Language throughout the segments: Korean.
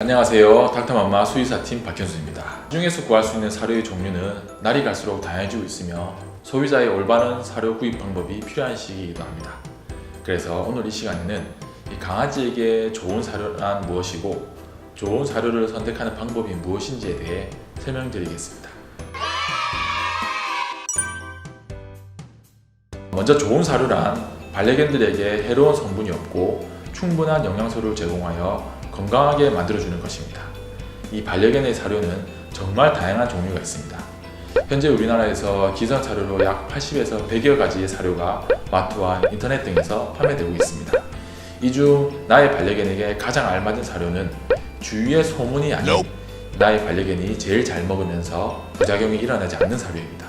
안녕하세요. 닥터맘마 수의사팀 박현수입니다. 중에서 구할 수 있는 사료의 종류는 날이 갈수록 다양해지고 있으며 소비자의 올바른 사료 구입 방법이 필요한 시기이기도 합니다. 그래서 오늘 이 시간에는 이 강아지에게 좋은 사료란 무엇이고 좋은 사료를 선택하는 방법이 무엇인지에 대해 설명드리겠습니다. 먼저 좋은 사료란 반려견들에게 해로운 성분이 없고 충분한 영양소를 제공하여 건강하게 만들어주는 것입니다. 이 반려견의 사료는 정말 다양한 종류가 있습니다. 현재 우리나라에서 기성 사료로 약 80에서 100여 가지의 사료가 마트와 인터넷 등에서 판매되고 있습니다. 이 중 나의 반려견에게 가장 알맞은 사료는 주위의 소문이 아닌 나의 반려견이 제일 잘 먹으면서 부작용이 일어나지 않는 사료입니다.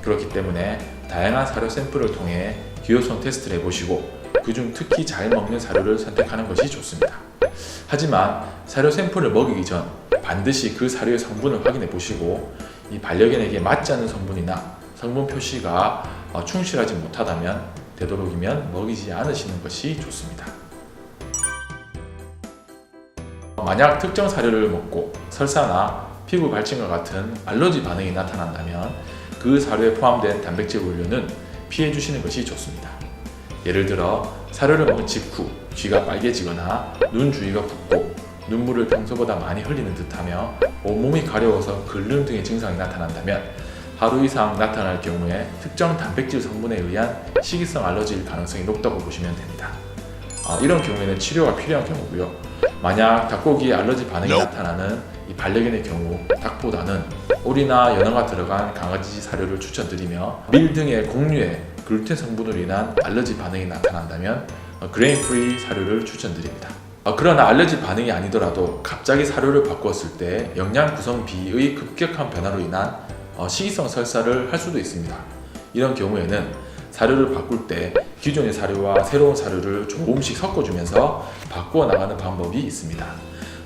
그렇기 때문에 다양한 사료 샘플을 통해 기호성 테스트를 해보시고 그중 특히 잘 먹는 사료를 선택하는 것이 좋습니다. 하지만 사료 샘플을 먹이기 전 반드시 그 사료의 성분을 확인해 보시고 이 반려견에게 맞지 않는 성분이나 성분 표시가 어, 충실하지 못하다면 되도록이면 먹이지 않으시는 것이 좋습니다. 만약 특정 사료를 먹고 설사나 피부 발진과 같은 알러지 반응이 나타난다면 그 사료에 포함된 단백질 원료는 피해 주시는 것이 좋습니다. 예를 들어 사료를 먹은 직후 귀가 빨개지거나 눈 주위가 붓고 눈물을 평소보다 많이 흘리는 듯하며 온몸이 가려워서 글름 등의 증상이 나타난다면 하루 이상 나타날 경우에 특정 단백질 성분에 의한 식이성 알러지일 가능성이 높다고 보시면 됩니다. 아, 이런 경우에는 치료가 필요한 경우고요. 만약 닭고기에 알러지 반응이 나타나는 이 반려견의 경우 닭보다는 오리나 연어가 들어간 강아지 사료를 추천드리며 밀 등의 곡류에 글루텐 성분으로 인한 알러지 반응이 나타난다면 어, 그레인 프리 사료를 추천드립니다. 어, 그러나 알러지 반응이 아니더라도 갑자기 사료를 바꾸었을 때 영양 구성 비의 급격한 변화로 인한 어, 식이성 설사를 할 수도 있습니다. 이런 경우에는 사료를 바꿀 때 기존의 사료와 새로운 사료를 조금씩 섞어주면서 바꾸어 나가는 방법이 있습니다.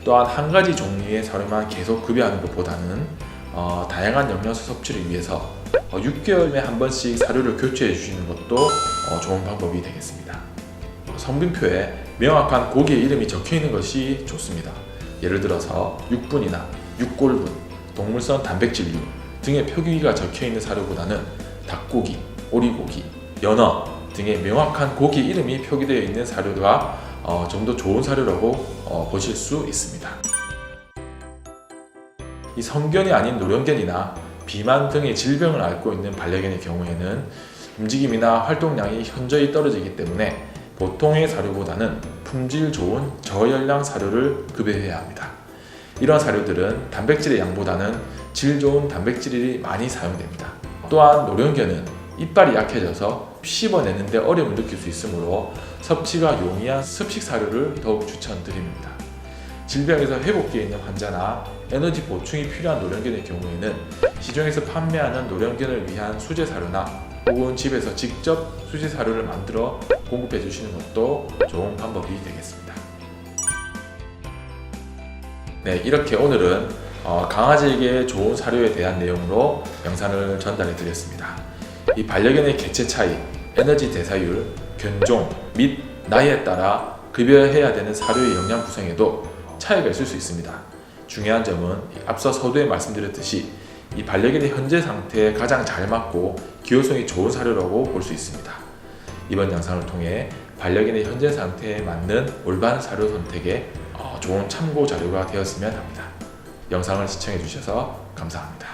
또한 한 가지 종류의 사료만 계속 급여하는 것보다는 어, 다양한 영양소 섭취를 위해서 어, 6개월에 한 번씩 사료를 교체해 주시는 것도 어, 좋은 방법이 되겠습니다. 성분표에 명확한 고기의 이름이 적혀 있는 것이 좋습니다. 예를 들어서 육분이나 육골분, 동물성 단백질류 등의 표기가 적혀 있는 사료보다는 닭고기, 오리고기, 연어 등의 명확한 고기 이름이 표기되어 있는 사료가 어, 좀 더 좋은 사료라고 어, 보실 수 있습니다. 이 성견이 아닌 노령견이나 비만 등의 질병을 앓고 있는 반려견의 경우에는 움직임이나 활동량이 현저히 떨어지기 때문에 보통의 사료보다는 품질 좋은 저열량 사료를 급여해야 합니다. 이런 사료들은 단백질의 양보다는 질 좋은 단백질이 많이 사용됩니다. 또한 노령견은 이빨이 약해져서 씹어내는데 어려움을 느낄 수 있으므로 섭취가 용이한 습식 사료를 더욱 추천드립니다. 질병에서 회복기에 있는 환자나 에너지 보충이 필요한 노령견의 경우에는 시중에서 판매하는 노령견을 위한 수제 사료나 혹은 집에서 직접 수제 사료를 만들어 공급해 주시는 것도 좋은 방법이 되겠습니다. 네, 이렇게 오늘은 어, 강아지에게 좋은 사료에 대한 내용으로 영상을 전달해 드렸습니다. 이 반려견의 개체 차이, 에너지 대사율, 견종 및 나이에 따라 급여해야 되는 사료의 영양 구성에도 차이가 있을 수 있습니다. 중요한 점은 앞서 서두에 말씀드렸듯이 이 반려견의 현재 상태에 가장 잘 맞고 기호성이 좋은 사료라고 볼 수 있습니다. 이번 영상을 통해 반려견의 현재 상태에 맞는 올바른 사료 선택에 어, 좋은 참고 자료가 되었으면 합니다. 영상을 시청해 주셔서 감사합니다.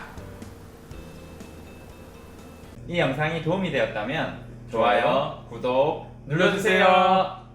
이 영상이 도움이 되었다면 좋아요, 구독 눌러주세요.